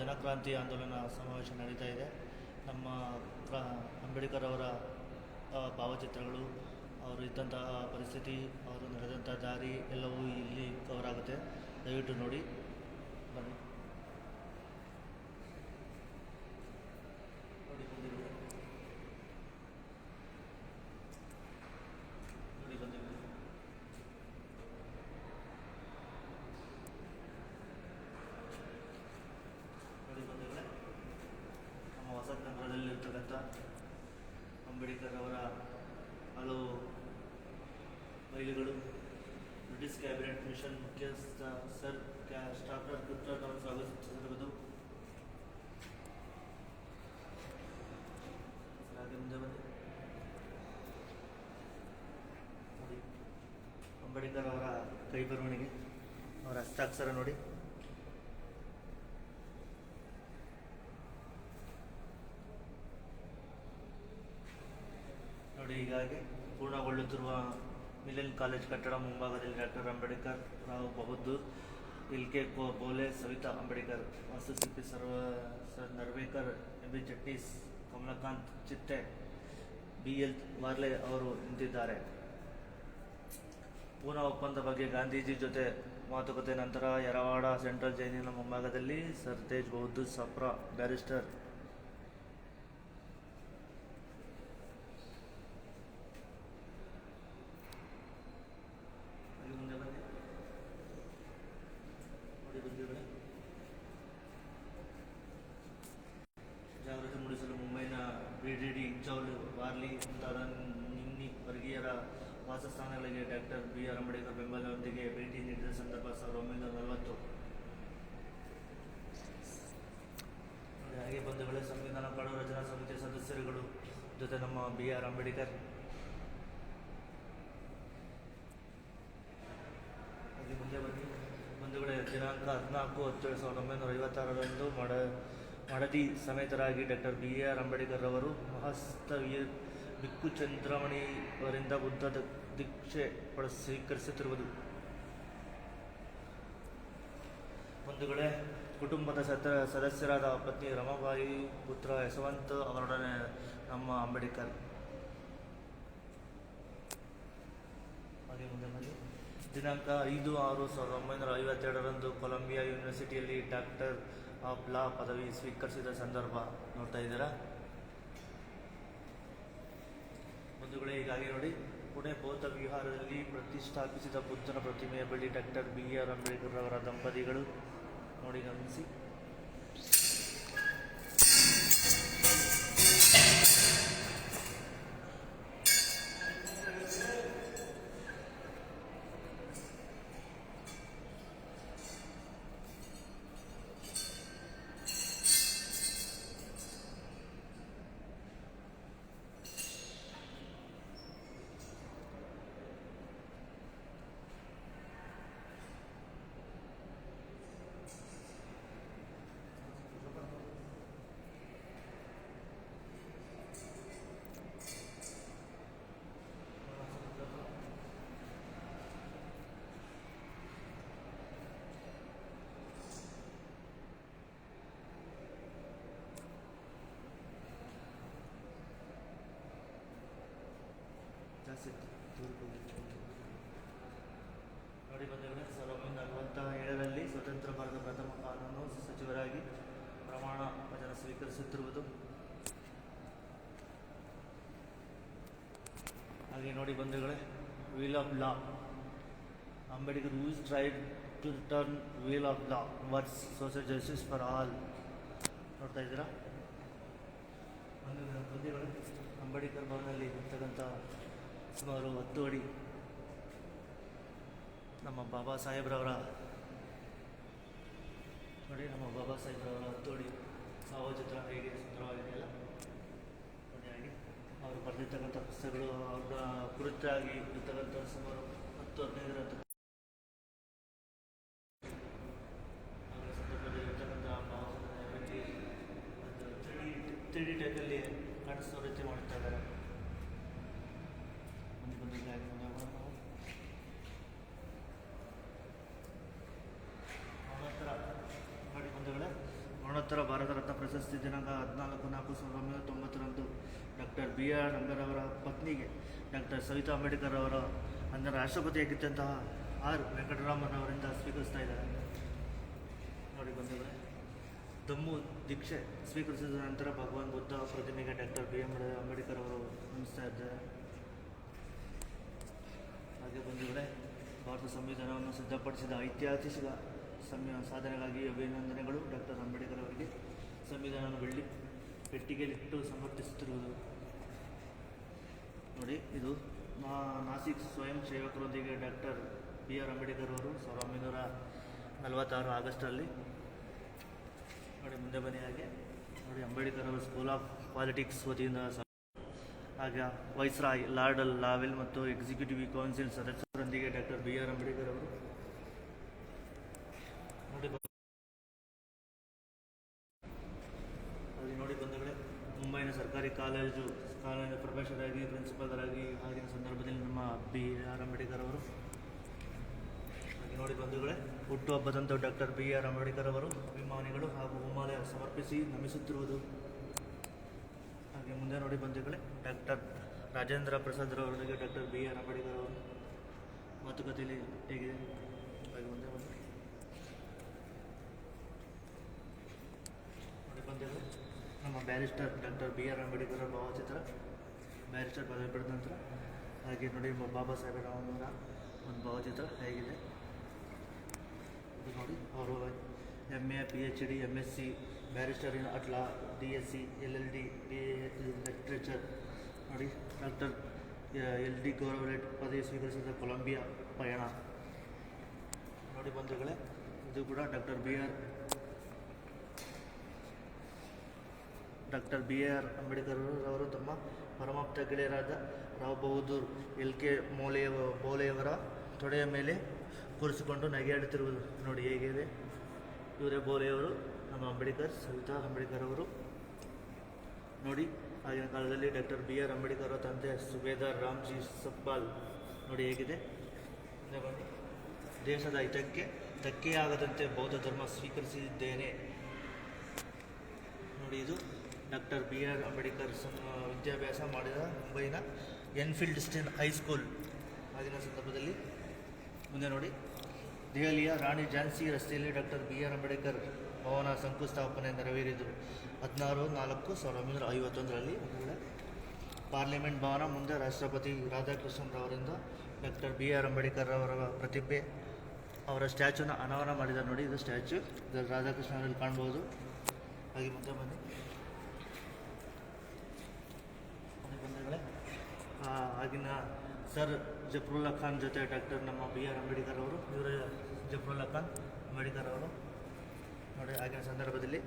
ಜನಕ್ರಾಂತಿ ಆಂದೋಲನ ಸಮಾವೇಶ ನಡೀತಾ ಇದೆ. ನಮ್ಮ ಕ್ರಾ ಅಂಬೇಡ್ಕರ್ ಅವರ ಭಾವಚಿತ್ರಗಳು, ಅವರು ಇದ್ದಂತಹ ಪರಿಸ್ಥಿತಿ, ಅವರು ನಡೆದಂಥ ದಾರಿ ಎಲ್ಲವೂ ಇಲ್ಲಿ ಕವರ್ ಆಗುತ್ತೆ. ದಯವಿಟ್ಟು ನೋಡಿ ಬನ್ನಿ ನೋಡಿ ಬಂದಿರೋದು ನೋಡಿ ಬಂದಿರೋದು ನೋಡಿ ಬಂದಿರೋದೆ ನಮ್ಮ ಹೊಸ ಕನ್ನಡದಲ್ಲಿರ್ತಕ್ಕಂಥ ಅಂಬೇಡ್ಕರ್ ಅವರ ಹಲವು ಮೈಲುಗಳು ಬ್ರಿಟಿಷ್ ಕ್ಯಾಬಿನೆಟ್ ಮಿಷನ್ ಮುಖ್ಯಸ್ಥ ಸರ್ ಕ್ಯಾ ಸ್ಟಾರ್ಟರ್ ಗುಪ್ತರ್ ಅವರು ಸ್ವಾಗತಿಸಿರುವುದು ಹಾಗೆ ಮುಂದೆ ಬನ್ನಿ ನೋಡಿ ಅಂಬೇಡ್ಕರ್ ಅವರ ಕೈ ಬರವಣಿಗೆ ಅವರ ಹಸ್ತಾಕ್ಷರ ನೋಡಿ. ನೋಡಿ ಹೀಗಾಗಿ ಪೂರ್ಣಗೊಳ್ಳುತ್ತಿರುವ ಮಿಲನ್ ಕಾಲೇಜ್ ಕಟ್ಟಡ ಮುಂಭಾಗದಲ್ಲಿ doctor Ambedkar, Rao Bahadur, L K ಕೋ ಬೋಲೆ, ಸವಿತಾ ಅಂಬೇಡ್ಕರ್ ವಾಸ್ತುಶಿಲ್ಪಿ ಸರ್ವ, sir Narvekar M B Chitnis Kamalakant Chitre B L ವಾರ್ಲೆ ಅವರು ನಿಂತಿದ್ದಾರೆ. ಪೂನಾ ಒಪ್ಪಂದ ಬಗ್ಗೆ ಗಾಂಧೀಜಿ ಜೊತೆ ಮಾತುಕತೆ ನಂತರ ಯರವಾಡ ಸೆಂಟ್ರಲ್ ಜೈಲಿನ ಮುಂಭಾಗದಲ್ಲಿ ಸರ್ ತೇಜ್ ಬಹದ್ದೂರ್ ಸಪ್ರಾ ಬ್ಯಾರಿಸ್ಟರ್ ಹಾಗೆ ಮುಂದೆ ಬನ್ನಿ ನೋಡಿ ಬಂದಿರೋದೆ ಜಾಗೃತಿ ಮೂಡಿಸಲು ಮುಂಬೈನ ಬಿಡಿಡಿ ಇಂಚೌಲ್ ವಾರ್ಲಿ ಮುಂತಾದ ನಿನ್ನಿ ವರ್ಗೀಯರ ವಾಸಸ್ಥಾನಗಳಿಗೆ ಡಾಕ್ಟರ್ ಬಿ ಆರ್ ಅಂಬೇಡ್ಕರ್ ಬೆಂಬಲದೊಂದಿಗೆ ಭೇಟಿ ನೀಡಿದ ಸಂದರ್ಭ ಸಾವಿರದ ಒಂಬೈನೂರ ನಲವತ್ತು ನೋಡಿ, ಹಾಗೆ ಬಂಧುಗಳೇ ಸಂವಿಧಾನ ಕಾನೂನು ರಚನಾ ಸಮಿತಿಯ ಸದಸ್ಯರುಗಳು ಜೊತೆ ನಮ್ಮ ಬಿ ಆರ್ ಅಂಬೇಡ್ಕರ್ ಮುಂದೆ ಬನ್ನಿ. ಬಂಧುಗಳೇ, ದಿನಾಂಕ ಹದಿನಾಲ್ಕು ಹತ್ತೇಳು ಸಾವಿರದ ಒಂಬೈನೂರ ಐವತ್ತಾರರಂದು ಮಡ, ಮಡದಿ ಸಮೇತರಾಗಿ ಡಾಕ್ಟರ್ ಬಿ ಆರ್ ಅಂಬೇಡ್ಕರ್ ಅವರು ಮಹಸ್ತವೀಯ ಬಿಕ್ಕು ಚಂದ್ರಮಣಿ ಅವರಿಂದ ಬುದ್ಧ ದೀಕ್ಷೆ ಪಡ, ಸ್ವೀಕರಿಸುತ್ತಿರುವುದು. ಮುಂದುಗಡೆ ಕುಟುಂಬದ ಸದ ಸದಸ್ಯರಾದ ಪತ್ನಿ ರಮಾಬಾಯಿ ಪುತ್ರ ಯಶವಂತ್ ಅವರೊಡನೆ ನಮ್ಮ ಅಂಬೇಡ್ಕರ್ ಹಾಗೆ ಮುಂದೆ ಬನ್ನಿ ದಿನಾಂಕ ಐದು ಆರು ಸಾವಿರದ ಒಂಬೈನೂರ ಐವತ್ತೆರಡರಂದು ಕೊಲಂಬಿಯಾ ಯೂನಿವರ್ಸಿಟಿಯಲ್ಲಿ ಡಾಕ್ಟರ್ ಆಫ್ ಲಾ ಪದವಿ ಸ್ವೀಕರಿಸಿದ ಸಂದರ್ಭ ನೋಡ್ತಾ ಇದ್ದೀರಾ? ಬಂಧುಗಳೇ, ಹೀಗಾಗಿ ನೋಡಿ, ಪುಣೆ ಬೌದ್ಧ ವಿಹಾರದಲ್ಲಿ ಪ್ರತಿಷ್ಠಾಪಿಸಿದ ಬುದ್ಧನ ಪ್ರತಿಮೆಯ ಬಳಿ ಡಾಕ್ಟರ್ ಬಿ ಆರ್ ಅಂಬೇಡ್ಕರ್ ಅವರ ದಂಪತಿಗಳು ನೋಡಿ ಗಮನಿಸಿ. ಸ್ವೀಕರಿಸುತ್ತಿರುವುದು ಹಾಗೆ ನೋಡಿ ಬಂಧುಗಳೇ wheel of law Ambedkar who's tried to return wheel of law versus social justice for all ನೋಡ್ತಾ ಇದ್ದೀರಾ? ಬಂಧುಗಳೇ, ಅಂಬೇಡ್ಕರ್ ಭವನದಲ್ಲಿ ಇರ್ತಕ್ಕಂಥ ಸುಮಾರು ಹತ್ತು ಅಡಿ ನಮ್ಮ ಬಾಬಾ ಸಾಹೇಬ್ರವರ ನೋಡಿ, ನಮ್ಮ ಬಾಬಾ ಸಾಹೇಬ್ರವರ ಹತ್ತು ಅಡಿ ಭಾವಚಿತ್ರ ಹೇಗೆ ಸುಂದರವಾಗಿದೆಯಲ್ಲ? ಹಾಗೆ ಅವರು ಬರೆದಿರ್ತಕ್ಕಂಥ ಪುಸ್ತಕಗಳು ಅವರ ಕುರಿತಾಗಿ ಕುರಿತಕ್ಕಂಥ ಸುಮಾರು ಹತ್ತು ಹದಿನೈದರ ಹತ್ತು ಅವರ ಸಂದರ್ಭದಲ್ಲಿ ಇರ್ತಕ್ಕಂಥ ಭಾವಚಿತ್ರ ಒಂದು ತ್ರೀ ತ್ರೀ ಡಿ ಟೈಪಲ್ಲಿ ಕಾಣಿಸೋ ರೀತಿ ಮಾಡ್ತಾ ಇದ್ದಾರೆ ಮುಂದೆ ಬಂದಿದ್ದೆ ಹಾಗೆ ಮುಂದೆ ಹೋಗೋಣ ನಾವು. ಮರಣೋತ್ತರ ನೋಡಿ ಬಂಧುಗಳೇ ಮರಣೋತ್ತರ ಉಪಸ್ಥಿತ ದಿನಾಂಕ ಹದಿನಾಲ್ಕು ನಾಲ್ಕು ಸಾವಿರದ ಒಂಬೈನೂರ ತೊಂಬತ್ತರಂದು ಡಾಕ್ಟರ್ ಬಿ ಆರ್ ಅವರ ಪತ್ನಿಗೆ ಡಾಕ್ಟರ್ ಸವಿತಾ ಅಂಬೇಡ್ಕರ್ ಅವರ ಅಂದಿನ ರಾಷ್ಟ್ರಪತಿಯಾಗಿದ್ದಂತಹ ಆರ್. ವೆಂಕಟರಾಮನ್ ಅವರಿಂದ ಸ್ವೀಕರಿಸ್ತಾ ಇದ್ದಾರೆ. ನೋಡಿ ಬಂಧುಗಳೇ, ದಮ್ಮು ದೀಕ್ಷೆ ಸ್ವೀಕರಿಸಿದ ನಂತರ ಭಗವಾನ್ ಬುದ್ಧ ಪ್ರತಿಮೆಗೆ ಡಾಕ್ಟರ್ ಬಿ. ಎಂ. ಅಂಬೇಡ್ಕರ್ ಅವರು ನಮಿಸ್ತಾ ಇದ್ದಾರೆ. ಹಾಗೆ ಬಂಧುಗಳೇ, ಭಾರತ ಸಂವಿಧಾನವನ್ನು ಸಿದ್ಧಪಡಿಸಿದ ಐತಿಹಾಸಿಕ ಸಂಯ ಸಾಧನೆಗಾಗಿ ಅಭಿನಂದನೆಗಳು ಡಾಕ್ಟರ್ ಅಂಬೇಡ್ಕರ್ ಅವರಿಗೆ. ಸಂವಿಧಾನವನ್ನು ಬೆಳ್ಳಿ ಪೆಟ್ಟಿಗೆಯಲ್ಲಿಟ್ಟು ಸಮರ್ಪಿಸುತ್ತಿರುವುದು. ನೋಡಿ, ಇದು ಮಾ, ನಾಸಿಕ್ ಸ್ವಯಂ ಸೇವಕರೊಂದಿಗೆ ಡಾಕ್ಟರ್ ಬಿ ಆರ್ ಅಂಬೇಡ್ಕರ್ ಅವರು ಸಾವಿರದ ಒಂಬೈನೂರ ನಲವತ್ತಾರು ಆಗಸ್ಟಲ್ಲಿ ನೋಡಿ, ಮುಂದೆ ಬನ್ನಿ ಹಾಗೆ. ನೋಡಿ, ಅಂಬೇಡ್ಕರ್ ಅವರು ಸ್ಕೂಲ್ ಆಫ್ ಪಾಲಿಟಿಕ್ಸ್ ವತಿಯಿಂದ ಹಾಗೆ ವೈಸ್ರಾಯ್ ಲಾರ್ಡ್ ಲಾವೆಲ್ ಮತ್ತು ಎಕ್ಸಿಕ್ಯೂಟಿವ್ ಕೌನ್ಸಿಲ್ ಸದಸ್ಯರೊಂದಿಗೆ ಡಾಕ್ಟರ್ ಬಿ ಆರ್ ಅಂಬೇಡ್ಕರ್ ಅವರು ನೋಡಿ ಬ- ಅಲ್ಲಿ ನೋಡಿ ಬಂಧುಗಳೇ ಮುಂಬೈನ ಸರ್ಕಾರಿ ಕಾಲೇಜು ಕಾಲೇಜು ಪ್ರೊಫೆಸರಾಗಿ ಪ್ರಿನ್ಸಿಪಾಲರಾಗಿ ಪ್ರಿನ್ಸಿಪಾಲ್ ಆಗಿ ಆಗಿನ ಸಂದರ್ಭದಲ್ಲಿ ನಮ್ಮ ಬಿ ಆರ್ ಅಂಬೇಡ್ಕರ್ ಅವರು. ನೋಡಿ ಬಂಧುಗಳೇ ಹುಟ್ಟುಹಬ್ಬದಂದು ಡಾಕ್ಟರ್ ಬಿ ಆರ್ ಅಂಬೇಡ್ಕರ್ ಅವರು ಅಭಿಮಾನಿಗಳು ಹಾಗೂ ಹೂಮಾಲೆ ಸಮರ್ಪಿಸಿ ನಮಿಸುತ್ತಿರುವುದು. ಹಾಗೆ ಮುಂದೆ ನೋಡಿ ಬಂಧುಗಳೇ, ಡಾಕ್ಟರ್ ರಾಜೇಂದ್ರ ಪ್ರಸಾದ್ ಅವರೊಂದಿಗೆ ಡಾಕ್ಟರ್ ಬಿ ಆರ್ ಅಂಬೇಡ್ಕರ್ ಅವರು ಮಾತುಕತೆಯಲ್ಲಿ ಹೇಗಿದೆ? ಹಾಗೆ ಮುಂದೆ ಬಂದು ನೋಡಿ ಬಂದಿದೆ ನಮ್ಮ barrister doctor B R Ambedkar ಅವರ ಭಾವಚಿತ್ರ ಬ್ಯಾರಿಸ್ಟರ್ ಪದವಿ ಪಡೆದ ನಂತರ, ಹಾಗೆ ನೋಡಿ ಬ- ಬಾಬಾ ಸಾಹೇಬ್ ರಾಮನವರ ಒಂದು ಭಾವಚಿತ್ರ ಹೇಗಿದೆ. ಇದು ನೋಡಿ, ಅವರು M A P H D M S C barrister in at law D S C L L D D literature ನೋಡಿ ಡಾಕ್ಟರ್ ಎಲ್ ಡಿ ಗೌರವಲೇಟ್ ಪದವಿ ಸ್ವೀಕರಿಸಿದ ಕೊಲಂಬಿಯಾ ಪಯಣ. ನೋಡಿ ಬಂಧುಗಳೇ, ಇದು ಕೂಡ doctor B R doctor B R Ambedkar ಅವರು ತಮ್ಮ ಪರಮಾಪ್ತ ಗೆಳೆಯರಾದ ರಾವ್ ಬಹದ್ದೂರ್ ಎಲ್ ಕೆ ಮೋಲೆಯ ಬೋಲೆಯವರ ತೊಡೆಯ ಮೇಲೆ ಕೂರಿಸಿಕೊಂಡು ನಗೆಯಾಡುತ್ತಿರುವುದು ನೋಡಿ ಹೇಗಿದೆ. ಇವರೇ ಬೋಲೆಯವರು, ನಮ್ಮ ಅಂಬೇಡ್ಕರ್ ಸವಿತಾ ಅಂಬೇಡ್ಕರ್ ಅವರು ನೋಡಿ, ಆಗಿನ ಕಾಲದಲ್ಲಿ ಡಾಕ್ಟರ್ ಬಿ ಆರ್ ಅಂಬೇಡ್ಕರ್ ಅವರ ತಂದೆ ಸುಬೇದಾರ್ ರಾಮ್ಜಿ ಸಪ್ಪಾಲ್ ನೋಡಿ ಹೇಗಿದೆ. ಬನ್ನಿ. ದೇಶದ ಹಿತಕ್ಕೆ ಧಕ್ಕೆಯಾಗದಂತೆ ಬೌದ್ಧ ಧರ್ಮ ಸ್ವೀಕರಿಸಿದ್ದೇನೆ. ನೋಡಿ ಇದು. ಡಾಕ್ಟರ್ ಬಿ ಆರ್ ಅಂಬೇಡ್ಕರ್ ವಿದ್ಯಾಭ್ಯಾಸ ಮಾಡಿದ ಮುಂಬೈನ ಎನ್ಫೀಲ್ಡ್ ಸ್ಟೇನ್ ಹೈಸ್ಕೂಲ್ ಆಗಿನ ಸಂದರ್ಭದಲ್ಲಿ ಮುಂದೆ ನೋಡಿ. ದೆಹಲಿಯ ರಾಣಿ ಝಾನ್ಸಿ ರಸ್ತೆಯಲ್ಲಿ doctor B R Ambedkar Bhavan ಶಂಕುಸ್ಥಾಪನೆ ನೆರವೇರಿದರು. ಹದಿನಾರು ನಾಲ್ಕು ಸಾವಿರದ ಒಂಬೈನೂರ ಐವತ್ತೊಂದರಲ್ಲಿ ಅಂದರೆ ಪಾರ್ಲಿಮೆಂಟ್ ಭವನ ಮುಂದೆ ರಾಷ್ಟ್ರಪತಿ ರಾಧಾಕೃಷ್ಣನ್ ಅವರಿಂದ ಡಾಕ್ಟರ್ ಬಿ ಆರ್ ಅಂಬೇಡ್ಕರ್ ಅವರ ಪ್ರತಿಭೆ ಅವರ ಸ್ಟ್ಯಾಚುನ ಅನಾವರಣ ಮಾಡಿದ್ದಾರೆ ನೋಡಿ, ಇದು ಸ್ಟ್ಯಾಚು. ಇದರಲ್ಲಿ ರಾಧಾಕೃಷ್ಣ ಅವರಲ್ಲಿ ಕಾಣ್ಬೋದು. ಹಾಗೆ ಮುಂದೆ ಬನ್ನಿ ಮುಂದೆ ಬಂಧುಗಳೇ ಆ, ಆಗಿನ ಸರ್ ಜಫ್ರುಲ್ಲಾ ಖಾನ್ ಜೊತೆ ಡಾಕ್ಟರ್ ನಮ್ಮ ಬಿ ಆರ್ ಅಂಬೇಡ್ಕರ್ ಅವರು, ಇವರ ಜಫ್ರುಲ್ಲಾ ಖಾನ್ ಅಂಬೇಡ್ಕರ್ ಅವರು. ನೋಡಿ, ಆಗಿನ ಸಂದರ್ಭದಲ್ಲಿ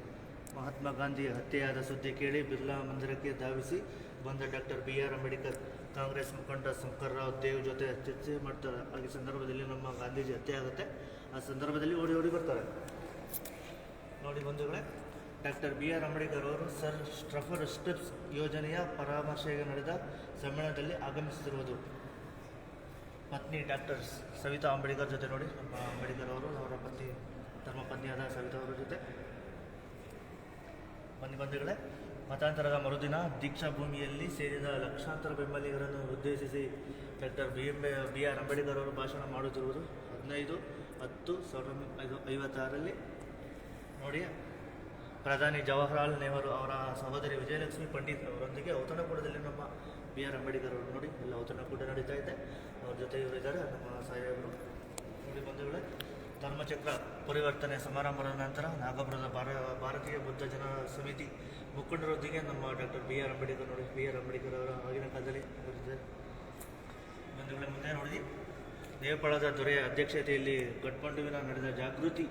ಮಹಾತ್ಮ ಗಾಂಧಿ ಹತ್ಯೆಯಾದ ಸುದ್ದಿ ಕೇಳಿ ಬಿರ್ಲಾ ಮಂದಿರಕ್ಕೆ ಧಾವಿಸಿ ಬಂದ doctor B R Ambedkar, Congress ಮುಖಂಡ ಶಂಕರ್ ರಾವ್ ದೇವ್ ಜೊತೆ ಚರ್ಚೆ ಮಾಡ್ತಾರೆ ಹಾಗೆ ಸಂದರ್ಭದಲ್ಲಿ ನಮ್ಮ ಗಾಂಧೀಜಿ ಹತ್ಯೆ ಆಗುತ್ತೆ. ಆ ಸಂದರ್ಭದಲ್ಲಿ ಓಡಿ ಓಡಿ ಬರ್ತಾರೆ. ನೋಡಿ ಬಂಧುಗಳೇ ಡಾಕ್ಟರ್ ಬಿ ಆರ್ ಅಂಬೇಡ್ಕರ್ ಅವರು ಸರ್ ಸ್ಟ್ರಫರ್ ಸ್ಟೆಪ್ಸ್ ಯೋಜನೆಯ ಪರಾಮರ್ಶೆಗೆ ನಡೆದ ಸಮ್ಮೇಳನದಲ್ಲಿ ಆಗಮಿಸುತ್ತಿರುವುದು. ಪತ್ನಿ ಡಾಕ್ಟರ್ ಸವಿತಾ ಅಂಬೇಡ್ಕರ್ ಜೊತೆ ನೋಡಿ. ನಮ್ಮ ಅಂಬೇಡ್ಕರ್ ಅವರು, ಅವರ ಪತ್ನಿ ತಮ್ಮ ಪತ್ನಿಯಾದ ಸವಿತಾ ಅವರ ಜೊತೆ. ಬನ್ನಿ ಬಂಧುಗಳೇ, ಮತಾಂತರದ ಮರುದಿನ ದೀಕ್ಷಾ ಭೂಮಿಯಲ್ಲಿ ಸೇರಿದ ಲಕ್ಷಾಂತರ ಬೆಂಬಲಿಗರನ್ನು ಉದ್ದೇಶಿಸಿ doctor B M B R Ambedkar ಅವರು ಭಾಷಣ ಮಾಡುತ್ತಿರುವುದು ಹದಿನೈದು ಹತ್ತು ಸಾವಿರದ ಐದು ಐವತ್ತಾರರಲ್ಲಿ. ನೋಡಿ ಪ್ರಧಾನಿ ಜವಾಹರಲಾಲ್ ನೆಹರು ಅವರ ಸಹೋದರಿ ವಿಜಯಲಕ್ಷ್ಮಿ ಪಂಡಿತ್ ಅವರೊಂದಿಗೆ ಔತಣಕೂಟದಲ್ಲಿ ನಮ್ಮ ಬಿ ಆರ್ ಅಂಬೇಡ್ಕರ್ ಅವರು ನೋಡಿ, ಎಲ್ಲ ಔತಣಕೂಟ ನಡೀತಾ ಇದೆ. ಅವ್ರ ಜೊತೆ ಇವರಿದ್ದಾರೆ ನಮ್ಮ ಸಾಹೇಬರು. ನೋಡಿ ಬಂಧುಗಳೇ, ಧರ್ಮಚಕ್ರ ಪರಿವರ್ತನೆ ಸಮಾರಂಭದ ನಂತರ ನಾಗಪುರದ ಭಾರ, ಭಾರತೀಯ ಬುದ್ಧ ಜನ ಸಮಿತಿ ಮುಖಂಡರೊಂದಿಗೆ ನಮ್ಮ ಡಾಕ್ಟರ್ ಬಿ ಆರ್ ಅಂಬೇಡ್ಕರ್ ನೋಡಿ, ಬಿ ಆರ್ ಅಂಬೇಡ್ಕರ್ ಅವರ ಆಗಿನ ಕಾಲದಲ್ಲಿ ಇವರಿದ್ದಾರೆ ಬಂಧುಗಳೇ, ಮುಂದೆ ನೋಡಿ ನೇಪಾಳದ ದೊರೆಯ ಅಧ್ಯಕ್ಷತೆಯಲ್ಲಿ ಗಟ್ಮಂಡುವಿನ ನಡೆದ ಜಾಗೃತಿ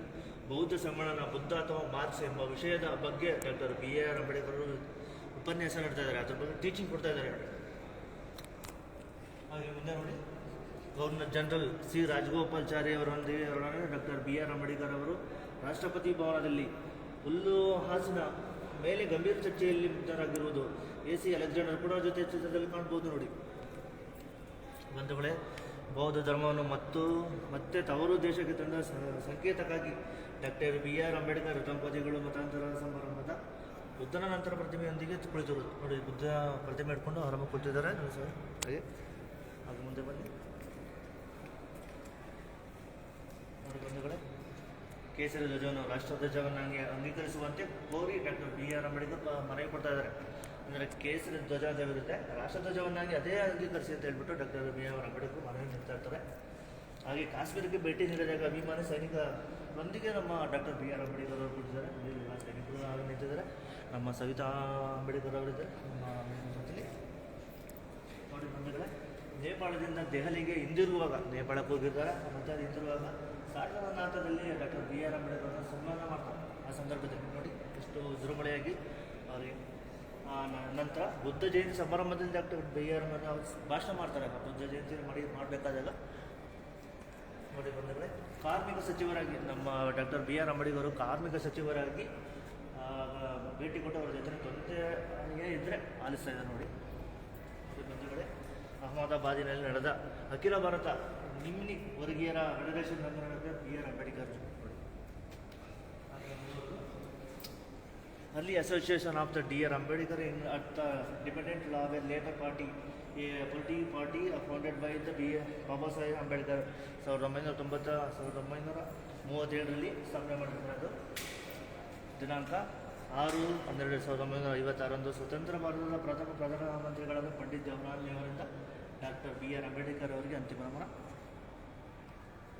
ಬೌದ್ಧ ಸಮ್ಮೇಳನ ಬುದ್ಧ ಅಥವಾ ಮಾರ್ಕ್ಸ್ ಎಂಬ ವಿಷಯದ ಬಗ್ಗೆ ಡಾಕ್ಟರ್ ಬಿ ಆರ್ ಅಂಬೇಡ್ಕರ್ ಅವರು ಉಪನ್ಯಾಸ ನಡ್ತಾ ಇದ್ದಾರೆ. ಅದ್ರ ಬಗ್ಗೆ ಟೀಚಿಂಗ್ ಕೊಡ್ತಾ ಇದ್ದಾರೆ. ಹಾಗೆ ಮುಂದೆ ನೋಡಿ. ಗವರ್ನರ್ ಜನರಲ್ ಸಿ ರಾಜಗೋಪಾಲ್ಚಾರಿ ಅವರೊಂದಿಗೆ ಡಾಕ್ಟರ್ ಬಿ ಆರ್ ಅಂಬೇಡ್ಕರ್ ಅವರು ರಾಷ್ಟ್ರಪತಿ ಭವನದಲ್ಲಿ ಹುಲ್ಲು ಹಾಸಿನ ಮೇಲೆ ಗಂಭೀರ ಚರ್ಚೆಯಲ್ಲಿ ಮುಕ್ತರಾಗಿರುವುದು ಎ ಸಿ ಅಲೆಕ್ಸಾಂಡರ್ ಕೂಡ ಜೊತೆ ಚಿತ್ರದಲ್ಲಿ ಕಾಣ್ಬೋದು ನೋಡಿ. ಬಂಧುಗಳೇ, ಬೌದ್ಧ ಧರ್ಮವನ್ನು ಮತ್ತು ಮತ್ತೆ ತವರು ದೇಶಕ್ಕೆ ತಂದ ಸಂಕೇತಕ್ಕಾಗಿ ಡಾಕ್ಟರ್ ಬಿ ಆರ್ ಅಂಬೇಡ್ಕರ್ ದಂಪತಿಗಳು ಮತಾಂತರ ಸಮಾರಂಭದ ಬುದ್ಧನ ನಂತರ ಪ್ರತಿಮೆಯೊಂದಿಗೆ ಕುಳಿತರು ನೋಡಿ, ಬುದ್ಧ ಪ್ರತಿಮೆ ಇಟ್ಕೊಂಡು ಆರಾಮ ಕುಳಿತಿದ್ದಾರೆ ನೋಡಿ ಸರ್, ಹಾಗೆ. ಅದು ಮುಂದೆ ಬನ್ನಿ. ನೋಡಿ ಬಂಧುಗಳೇ, ಕೇಸರಿ ಧ್ವಜವನ್ನು ರಾಷ್ಟ್ರ ಧ್ವಜವನ್ನಾಗಿ ಅಂಗೀಕರಿಸುವಂತೆ ಕೋರಿ ಡಾಕ್ಟರ್ ಬಿ ಆರ್ ಅಂಬೇಡ್ಕರ್ ಮನವಿ ಕೊಡ್ತಾ ಇದ್ದಾರೆ. ಅಂದರೆ ಕೇಸರಿ ಧ್ವಜ ಅಂತ ಇರುತ್ತೆ ರಾಷ್ಟ್ರ ಧ್ವಜವನ್ನಾಗಿ ಅದೇ ಅಂಗೀಕರಿಸಿ ಅಂತ ಹೇಳ್ಬಿಟ್ಟು ಡಾಕ್ಟರ್ ಬಿ ಆರ್ ಅಂಬೇಡ್ಕರ್ ಮನವಿ ನೀಡ್ತಾ ಇರ್ತಾರೆ. ಹಾಗೆ ಕಾಶ್ಮೀರಕ್ಕೆ ಭೇಟಿ ನೀಡಿದಾಗ ಅಭಿಮಾನಿ ಸೈನಿಕರೊಂದಿಗೆ ನಮ್ಮ ಡಾಕ್ಟರ್ ಬಿ ಆರ್ ಅಂಬೇಡ್ಕರ್ ಅವರು ಕೊಟ್ಟಿದ್ದಾರೆ ಎಲ್ಲ ಸೈನಿಕರು ಆಗ ನಿಂತಿದ್ದಾರೆ. ನಮ್ಮ ಸವಿತಾ ಅಂಬೇಡ್ಕರ್ ಅವರಿದ್ದಾರೆ ನಮ್ಮ ನೋಡಿ ಬಂಧುಗಳೇ, ನೇಪಾಳದಿಂದ ದೆಹಲಿಗೆ ಹಿಂದಿರುವಾಗ ನೇಪಾಳಕ್ಕೆ ಹೋಗಿದ್ದಾರೆ ಮತ್ತೆ ಅದು ಹಿಂದಿರುವಾಗ ಸಾಗರನಾಥದಲ್ಲಿ ಡಾಕ್ಟರ್ ಬಿ ಆರ್ ಅಂಬೇಡ್ಕರ್ ಅವರನ್ನು ಸನ್ಮಾನ ಮಾಡ್ತಾರೆ. ಆ ಸಂದರ್ಭದಲ್ಲಿ ನೋಡಿ, ಎಷ್ಟು ದುರ್ಮಳೆಯಾಗಿ ಅವರಿಗೆ ನಂತರ ಬುದ್ಧ ಜಯಂತಿ ಸಮಾರಂಭದಲ್ಲಿ ಡಾಕ್ಟರ್ ಬಿ ಆರ್ ಅಂಬೇಡ್ಕರ್ ಅವರು ಭಾಷಣ ಮಾಡ್ತಾರೆ. ಬುದ್ಧ ಜಯಂತಿ ಮಾಡಿ, ಮಾಡಬೇಕಾದಾಗ ನೋಡಿ ಕಾರ್ಮಿಕ ಸಚಿವರಾಗಿ ನಮ್ಮ ಡಾಕ್ಟರ್ ಬಿ ಆರ್ ಅಂಬೇಡ್ಕರ್ ಕಾರ್ಮಿಕ ಸಚಿವರಾಗಿ ಭೇಟಿ ಕೊಟ್ಟು ಅವರ ಜೊತೆ ತೊಂದರೆ ಇದ್ದರೆ ಆಲಿಸ್ತಾ ಇದ್ದಾರೆ ನೋಡಿ. ಬಂಧುಗಳೇ, ಅಹಮದಾಬಾದಿನಲ್ಲಿ ನಡೆದ ಅಖಿಲ ಭಾರತ ನಿಮ್ನಿ ವರ್ಗೀಯರ ಫೆಡರೇಷನ್ ನಡೆದ ಬಿ ಆರ್ ಅಂಬೇಡ್ಕರ್ ಅಲ್ಲಿ association of the D R Ambedkar, in at the dependent law labour party polity party founded by the B Baba Saheb Ambedkar. ಸಾವಿರದ ಒಂಬೈನೂರ ತೊಂಬತ್ತ ಸಾವಿರದ ಒಂಬೈನೂರ ಮೂವತ್ತೇಳರಲ್ಲಿ ಸ್ಥಾಪನೆ ಮಾಡಿರ್ತಾರೆ ಅದು. ದಿನಾಂಕ ಆರು ಹನ್ನೆರಡು ಸಾವಿರದ ಒಂಬೈನೂರ ಐವತ್ತಾರರಂದು ಸ್ವತಂತ್ರ ಭಾರತದ ಪ್ರಥಮ ಪ್ರಧಾನಮಂತ್ರಿಗಳಾದ ಪಂಡಿತ್ ಜವಾಹರ್ಲಾಲ್ ನೆಹರುವಿಂದ ಡಾಕ್ಟರ್ ಬಿ ಆರ್ ಅಂಬೇಡ್ಕರ್ ಅವರಿಗೆ ಅಂತಿಮ ನಮನ.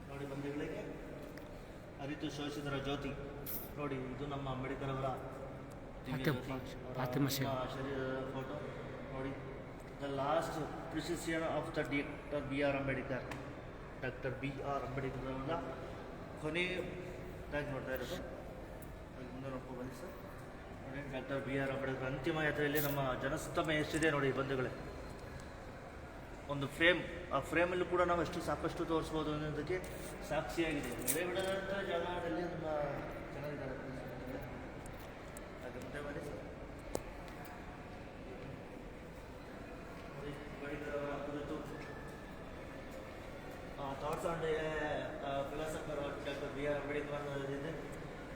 ನೋಡಿ ಬಂಧುಗಳಿಗೆ ಅರಿತು ಶೋಷಿತರ ಜ್ಯೋತಿ. ನೋಡಿ ಇದು ನಮ್ಮ ಅಂಬೇಡ್ಕರ್ ಅವರ ಶರೀರದ ಫೋಟೋ ನೋಡಿ. The last procession of the doctor B R Ambedkar doctor B R Ambedkar ಅವರ ಕೊನೆಯದಾಗಿ ನೋಡ್ತಾ ಇರೋದು. ನೋಡ್ಕೊಂಡು ಬನ್ನಿ ಸರ್. ನೋಡಿ ಡಾಕ್ಟರ್ ಬಿ ಆರ್ ಅಂಬೇಡ್ಕರ್ ಅಂತಿಮ ಯಾತ್ರೆಯಲ್ಲಿ ನಮ್ಮ ಜನಸ್ತಮ ಎಷ್ಟಿದೆ ನೋಡಿ ಬಂಧುಗಳೇ. ಒಂದು ಫ್ರೇಮ್, ಆ ಫ್ರೇಮಲ್ಲೂ ಕೂಡ ನಾವು ಎಷ್ಟು ಸಾಕಷ್ಟು ತೋರಿಸ್ಬೋದು ಅನ್ನೋದಕ್ಕೆ ಸಾಕ್ಷಿಯಾಗಿದೆ. ಎಡೆ ಬಿಡದಂಥ ಜಾಗದಲ್ಲಿ ನಮ್ಮ ಚೆನ್ನಾಗಿದ್ದಾರೆ ಹಾಗೆ ಮುಂದೆ ಬನ್ನಿ ಸರ್. ಅವರ ಕುರಿತು. Thoughts on philosopher doctor B R Ambedkar ಅನ್ನೋದಿದೆ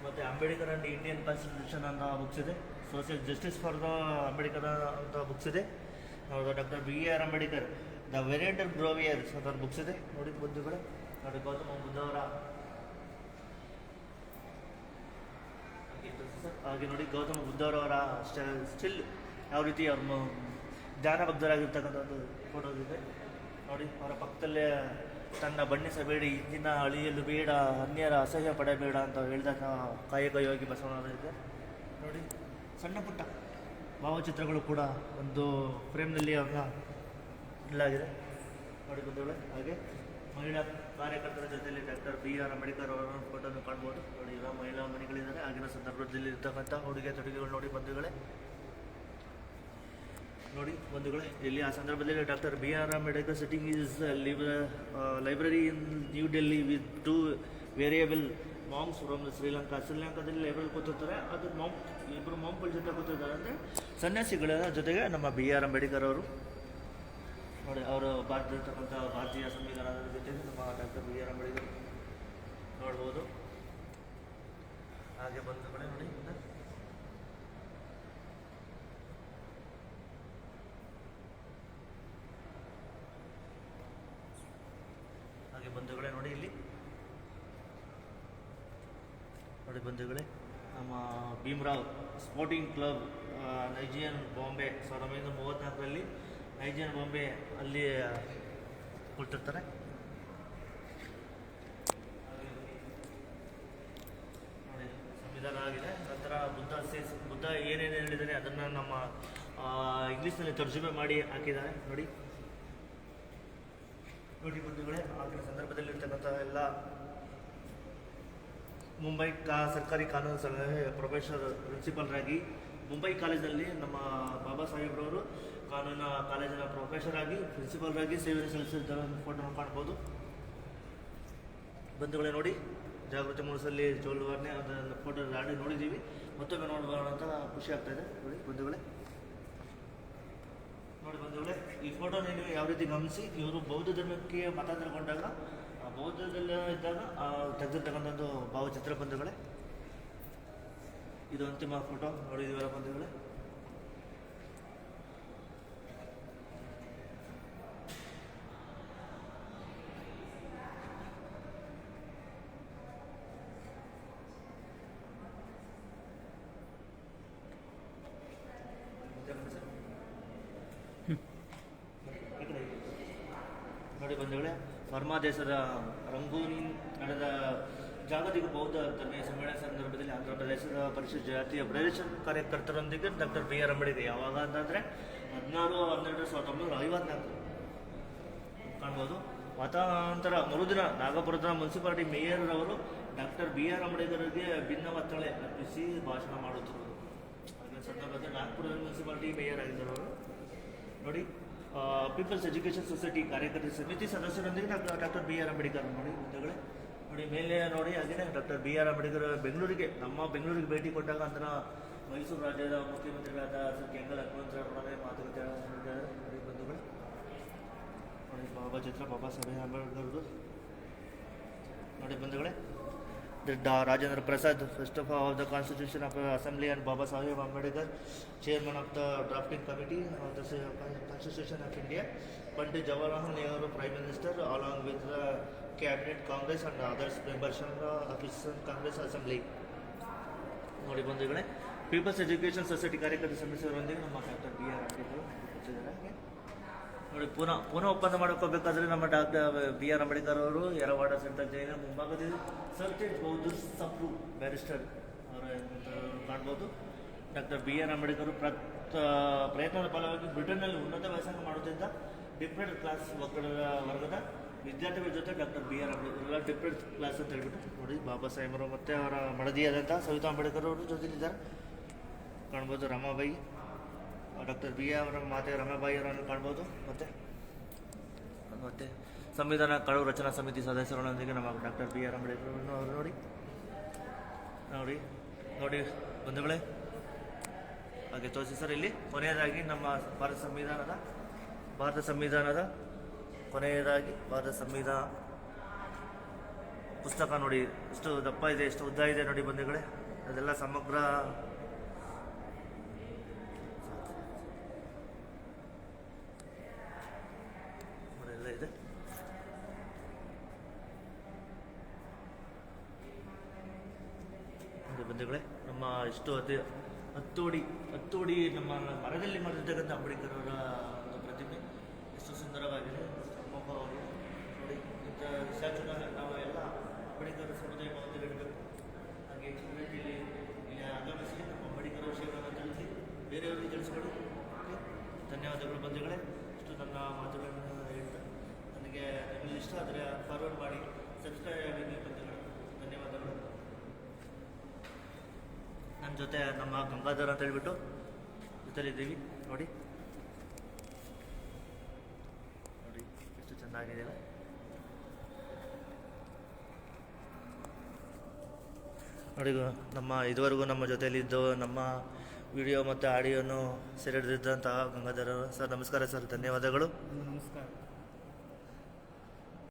ಮತ್ತು ಅಂಬೇಡ್ಕರ್ ಅಂಡ್ ಇಂಡಿಯನ್ ಕಾನ್ಸ್ಟಿಟ್ಯೂಷನ್ ಅಂತ ಬುಕ್ಸ್ ಇದೆ. Social justice for the Ambedkar ಅಂತ ಬುಕ್ಸ್ ಇದೆ. Doctor B R Ambedkar. The ವೆರಿಯಂಟರ್ ಬ್ರೋವಿಯರ್ಸ್ ಅಂತ ಬುಕ್ಸ್ ಇದೆ. ನೋಡಿದ ಬಂಧುಗಳು? ನೋಡಿ, ಗೌತಮ ಬುದ್ಧ ಅವರ. ಹಾಗೆ ನೋಡಿ, ಗೌತಮ ಬುದ್ಧರವರ ಸ್ಟಿಲ್ ಯಾವ ರೀತಿ ಅವ್ರ ಧ್ಯಾನ ಭಕ್ತರಾಗಿರ್ತಕ್ಕಂಥ ಒಂದು ಫೋಟೋ ಇದೆ ನೋಡಿ, ಅವರ ಪಕ್ಕದಲ್ಲೇ ತನ್ನ ಬಣ್ಣಿಸಬೇಡಿ ಇಂದಿನ ಅಳಿಯಲು ಬೇಡ, ಅನ್ಯರ ಅಸಹ್ಯ ಪಡಬೇಡ ಅಂತ ಹೇಳಿದಾಗ ಕಾಯಕ ಯೋಗಿ ಬಸವಣ್ಣ ಇದೆ ನೋಡಿ, ಸಣ್ಣ ಪುಟ್ಟ ಭಾವಚಿತ್ರಗಳು ಕೂಡ ಒಂದು ಫ್ರೇಮ್ನಲ್ಲಿ ಅವ್ರನ್ನ ಇಡಲಾಗಿದೆ. ನೋಡಿ ಬಂಧುಗಳೇ ಹಾಗೆ ಮಹಿಳಾ ಕಾರ್ಯಕರ್ತರ ಜೊತೆಯಲ್ಲಿ ಡಾಕ್ಟರ್ ಬಿ ಆರ್ ಅಂಬೇಡ್ಕರ್ ಅವರ ಫೋಟೋನ ಕಾಣ್ಬೋದು. ನೋಡಿ, ಈಗ ಮಹಿಳಾ ಮನೆಗಳಿದ್ದಾರೆ. ಆಗಿನ ಸಂದರ್ಭದಲ್ಲಿ ಇರ್ತಕ್ಕಂಥ ಉಡುಗೆ ತೊಡುಗೆಗಳು ನೋಡಿ ಬಂಧುಗಳೇ. ನೋಡಿ, ಬಂಧುಗಳೇ, ಇಲ್ಲಿ ಆ ಸಂದರ್ಭದಲ್ಲಿ doctor B R Ambedkar sitting is library in new Delhi with two venerable monks from Sri Lanka ಶ್ರೀಲಂಕಾದಲ್ಲಿ ಲೈಬ್ರರಿ ಕೂತಿರ್ತಾರೆ, ಅದು ಮಾಮ್ ಇಬ್ಬರು ಮಾಂಪ್ಗಳ ಜೊತೆ ಕೂತಿರ್ತಾರೆ. ಅಂದರೆ ಸನ್ಯಾಸಿಗಳ ಜೊತೆಗೆ ನಮ್ಮ ಬಿ ಆರ್ ಅಂಬೇಡ್ಕರ್ ಅವರು. ನೋಡಿ, ಅವರು ಭಾರತದಲ್ಲಿರ್ತಕ್ಕಂಥ ಭಾರತೀಯ ಸಂವಿಧಾನದ ಜೊತೆಗೆ ನಮ್ಮ ಡಾಕ್ಟರ್ ಬಿ ಆರ್ ಅಂಬೇಡ್ಕರ್ ನೋಡ್ಬೋದು. ಹಾಗೆ ಬಂಧುಗಳೇ, ನೋಡಿ ಮುಂದೆ ಹಾಗೆ ಬಂಧುಗಳೇ ನೋಡಿ ಇಲ್ಲಿ ನೋಡಿ ಬಂಧುಗಳೇ, ನಮ್ಮ ಭೀಮ್ರಾವ್ ಸ್ಪೋರ್ಟಿಂಗ್ ಕ್ಲಬ್ ನೈಜಿಯನ್ ಬಾಂಬೆ ಸಾವಿರದ ಒಂಬೈನೂರ ಮೂವತ್ತ್ನಾಲ್ಕರಲ್ಲಿ ನೈಜಿಯನ್ ಬಾಂಬೆ ಅಲ್ಲಿ ಕೊಟ್ಟಿರ್ತಾರೆ ನೋಡಿ, ಸಂವಿಧಾನ ಆಗಿದೆ. ನಂತರ ಬುದ್ಧ ಸೇಸ್, ಬುದ್ಧ ಏನೇನು ಹೇಳಿದರೆ ಅದನ್ನು ನಮ್ಮ ಇಂಗ್ಲೀಷ್ನಲ್ಲಿ ತರ್ಜುಮೆ ಮಾಡಿ ಹಾಕಿದ್ದಾರೆ. ನೋಡಿ. ನೋಡಿ ಬಂಧುಗಳೇ, ಆಗಿನ ಸಂದರ್ಭದಲ್ಲಿ ಇರ್ತಕ್ಕಂಥ ಎಲ್ಲ ಮುಂಬೈ ಕಾ, ಸರ್ಕಾರಿ ಕಾನೂನು ಸಲಹೆ ಪ್ರೊಫೆಸರ್ ಪ್ರಿನ್ಸಿಪಲ್ರಾಗಿ ಮುಂಬೈ ಕಾಲೇಜಲ್ಲಿ ನಮ್ಮ ಬಾಬಾ ಸಾಹೇಬ್ರವರು ಕಾನೂನು ಕಾಲೇಜಿನ ಪ್ರೊಫೆಸರ್ ಆಗಿ ಪ್ರಿನ್ಸಿಪಲ್ ಆಗಿ ಸೇವೆ ಸಲ್ಲಿಸಿದ್ದಾರೆ ಫೋಟೋ ಕಾಣ್ಬೋದು. ಬಂಧುಗಳೇ ನೋಡಿ, ಜಾಗೃತಿ ಮೂಡಿಸಲ್ಲಿ ಚೋಲ್ವಾರ್ನೆ ಅದನ್ನು ಫೋಟೋ ಆಡಿ ನೋಡಿದ್ದೀವಿ. ಮತ್ತೊಮ್ಮೆ ನೋಡೋಣ ಅಂತ ಖುಷಿ ಆಗ್ತಾ ಇದೆ. ನೋಡಿ, ಬಂಧುಗಳೇ. ನೋಡಿ ಬಂಧುಗಳೇ, ಈ ಫೋಟೋ ನೀವು ಯಾವ ರೀತಿ ಗಮನಿಸಿ, ಇವರು ಬೌದ್ಧ ಧರ್ಮಕ್ಕೆ ಮತಾಂತರಗೊಂಡಾಗ ಬೌದ್ಧದಲ್ಲಿ ಇದ್ದಾಗ ತೆಗೆದಿರ್ತಕ್ಕಂಥದ್ದು ಭಾವಚಿತ್ರ ಬಂಧುಗಳೇ. ಇದು ಅಂತಿಮ ಫೋಟೋ ನೋಡಿದೀವಲ್ಲ ಬಂಧುಗಳೇ. ನೋಡಿ ಬಂಧುಗಳೇ. ಬರ್ಮಾ ದೇಶದ ರಂಗೂನ್ ನಡೆದ ಜಾಗತಿಕ ಬೌದ್ಧ ಧರ್ಮ ಸಮ್ಮೇಳನ ಸಂದರ್ಭದಲ್ಲಿ ಆಂಧ್ರ ಪ್ರದೇಶದ ಪರಿಷತ್ ಜಾತಿಯ ಪ್ರದೇಶ ಕಾರ್ಯಕರ್ತರೊಂದಿಗೆ ಡಾಕ್ಟರ್ ಬಿ ಆರ್ ಅಂಬೇಡ್ಕರ್ ಯಾವಾಗ ಅಂತಂದರೆ ಹದಿನಾರು, ಹನ್ನೆರಡು, ಸಾವಿರದ ಒಂಬೈನೂರ ಐವತ್ನಾಲ್ಕು. ಕಾಣ್ಬೋದು. ಮತಾಂತರ ಮರುದಿನ ನಾಗಪುರದ ಮುನ್ಸಿಪಾಲಿಟಿ ಮೇಯರ್ ಅವರು ಡಾಕ್ಟರ್ ಬಿ ಆರ್ ಅಂಬೇಡ್ಕರ್ಗೆ ಭಿನ್ನ ಒತ್ತಳೆ ಅರ್ಪಿಸಿ ಭಾಷಣ ಮಾಡುತ್ತಿರುವುದು. ಅದರ ಸಂದರ್ಭದಲ್ಲಿ ನಾಗ್ಪುರದ ಮುನ್ಸಿಪಾಲಿಟಿ ಮೇಯರ್ ಆಗಿದ್ದರು ಅವರು. ನೋಡಿ. ಪೀಪಲ್ಸ್ ಎಜುಕೇಷನ್ ಸೊಸೈಟಿ ಕಾರ್ಯಕರ್ತ ಸಮಿತಿ ಸದಸ್ಯರೊಂದಿಗೆ ಡಾಕ್ಟರ್ ಬಿ. ಆರ್. ಅಂಬೇಡ್ಕರ್ ನೋಡಿ ಮುಂದೆಗಳೇ ನೋಡಿ, ಮೇಲೆ ನೋಡಿ, ಹಾಗೆಯೇ ಡಾಕ್ಟರ್ ಬಿ. ಆರ್. ಅಂಬೇಡ್ಕರ್ ಬೆಂಗಳೂರಿಗೆ, ನಮ್ಮ ಬೆಂಗಳೂರಿಗೆ ಭೇಟಿ ಕೊಟ್ಟಾಗ ನಂತರ ಮೈಸೂರು ರಾಜ್ಯದ ಮುಖ್ಯಮಂತ್ರಿಗಳಾದ ಸರ್ ಕೆಂಗಲ್ ಹನುಮಂತರವರೊಡನೆ ಮಾತುಕತೆ ನಡೆದಿದ್ದಾರೆ. ನೋಡಿ ಬಂಧುಗಳೇ. ನೋಡಿ, ಬಾಬಾ ಚಿತ್ರ, ಬಾಬಾ ಸಾಹೇಬ್ ಅಂಬೇಡ್ಕರ್ದು. ನೋಡಿ ಬಂಧುಗಳೇ. ಡಾ Rajendra Prasad first of of the constitution of assembly and Baba Saheb Ambedkar chairman of the drafting committee of the constitution of India Pandit Jawaharlal Nehru prime minister along with the cabinet Congress and others members officer Congress assembly ನೋಡಿ ಬಂದಿಗಳೇ people's education society ಕಾರ್ಯಕರ್ತ ಸಮಿತಿಯವರೊಂದಿಗೆ ನಮ್ಮ doctor B R Ambedkar ಹಾಗೆ ನೋಡಿ, ಪುನಃ ಪುನಃ ಒಪ್ಪಂದ ಮಾಡ್ಕೋಬೇಕಾದ್ರೆ ನಮ್ಮ ಡಾಕ್ಟರ್ ಬಿ ಆರ್ ಅಂಬೇಡ್ಕರ್ ಅವರು, ಯರವಾಡ ಸೆಂಟರ್ ಜೈನ ಮುಂಭಾಗದಲ್ಲಿ ಸರ್ಟೆಡ್ ಬೌದ್ಧ ಸಪ್ರು ಬ್ಯಾರಿಸ್ಟರ್ ಅವರ ಕಾಣ್ಬೋದು. ಡಾಕ್ಟರ್ ಬಿ ಆರ್ ಅಂಬೇಡ್ಕರ್ ಪ್ರ ಪ್ರಯತ್ನದ ಫಲವಾಗಿ ಬ್ರಿಟನ್ನಲ್ಲಿ ಉನ್ನತ ವ್ಯಾಸಂಗ ಮಾಡುತ್ತಿದ್ದ ಡಿಫ್ರೆಂಟ್ ಕ್ಲಾಸ್ ಮಕ್ಕಳ ವರ್ಗದ ವಿದ್ಯಾರ್ಥಿಗಳ ಜೊತೆ doctor B R Ambedkar different class ಅಂತ ಹೇಳ್ಬಿಟ್ಟು ನೋಡಿ, ಬಾಬಾ ಸಾಹೇಬರು ಮತ್ತು ಅವರ ಮಡದಿಯಾದಂಥ ಸವಿತಾ ಅಂಬೇಡ್ಕರ್ ಅವರು ಜೊತೆಲಿದ್ದಾರೆ ಕಾಣ್ಬೋದು ರಮಾಬಾಯಿ. ಡಾಕ್ಟರ್ ಬಿ ಅವರ ಮಾತೆ ರಮಾಬಾಯಿ ಅವರನ್ನು ಕಾಣ್ಬೋದು. ಮತ್ತೆ? ಮತ್ತೆ ಸಂವಿಧಾನ ಕಳವು ರಚನಾ ಸಮಿತಿ ಸದಸ್ಯರೊಂದಿಗೆ ನಮ್ಮ ಡಾಕ್ಟರ್ ಬಿ ಆರ್ ಅಂಬೇಡ್ಕರ್ ಅವರು ನೋಡಿ. ನೋಡಿ ನೋಡಿ ಬಂಧುಗಳೇ. ಹಾಗೆ ತೋರಿಸಿ ಸರ್, ಇಲ್ಲಿ ಕೊನೆಯದಾಗಿ ನಮ್ಮ ಭಾರತ ಸಂವಿಧಾನದ ಭಾರತ ಸಂವಿಧಾನದ ಕೊನೆಯದಾಗಿ ಭಾರತ ಸಂವಿಧಾನ ಪುಸ್ತಕ ನೋಡಿ. ಎಷ್ಟು ದಪ್ಪ ಇದೆ, ಎಷ್ಟು ಉದ್ದ ಇದೆ ನೋಡಿ ಬಂಧುಗಳೇ. ಅದೆಲ್ಲ ಸಮಗ್ರ ನೋಡಿ, ಎಲ್ಲ ಇದೆ ನೋಡಿ ಬಂಧುಗಳೇ, ನಮ್ಮ ಇಷ್ಟು ಅತಿ ಹತ್ತೋಡಿ ಹತ್ತೋಡಿ ನಮ್ಮ ಮರದಲ್ಲಿ ಮಾಡಿರ್ತಕ್ಕಂಥ ಅಂಬೇಡ್ಕರ್ ಅವರ ಒಂದು ಪ್ರತಿಮೆ ಎಷ್ಟು ಸುಂದರವಾಗಿದೆ ಅಮೋಘವಾಗಿದೆ ನೋಡಿ ಇಂಥ ಸ್ಟ್ಯಾಚುನ ನಾವು ಎಲ್ಲ ಅಂಬೇಡ್ಕರ್ ಸಮುದಾಯ ಭವನದಲ್ಲಿ ಇಡಬೇಕು ಹಾಗೆ ಇಲ್ಲಿ ಇಲ್ಲಿ ಆಗಮಿಸಿ ನಮ್ಮ ಅಂಬೇಡ್ಕರ್ ವಿಷಯಗಳನ್ನು ತಿಳಿಸಿ ಬೇರೆಯವರಿಗೆ ಓಕೆ? ಧನ್ಯವಾದಗಳು ಬಂಧುಗಳೇ. ಇಷ್ಟು ನನ್ನ ಮಾತುಗಳನ್ನು ಹೇಳ್ತಾ, ನನಗೆ ನಿಮಗೆ ಇಷ್ಟ ಆದರೆ ಫಾರ್ವರ್ಡ್ ಮಾಡಿ, ಸಬ್ಸ್ಕ್ರೈಬ್ ಆಗಿ ಬಂಧುಗಳು. ಧನ್ಯವಾದಗಳು. ನನ್ನ ಜೊತೆ ನಮ್ಮ ಗಂಗಾಧರ್ ಅಂತ ಹೇಳ್ಬಿಟ್ಟು ಜೊತೆಲಿದ್ದೀವಿ ನೋಡಿ. ನೋಡಿ, ಎಷ್ಟು ಚೆನ್ನಾಗಿದೆ? ನೋಡಿ ನಮ್ಮ ಇದುವರೆಗೂ ನಮ್ಮ ಜೊತೆಯಲ್ಲಿದ್ದು ನಮ್ಮ ವಿಡಿಯೋ ಮತ್ತು ಆಡಿಯೋನು ಸೆರೆ ಹಿಡಿದಿದ್ದಂತಹ ಗಂಗಾಧರ್ ಸರ್, ನಮಸ್ಕಾರ ಸರ್. ಧನ್ಯವಾದಗಳು. ನಮಸ್ಕಾರ.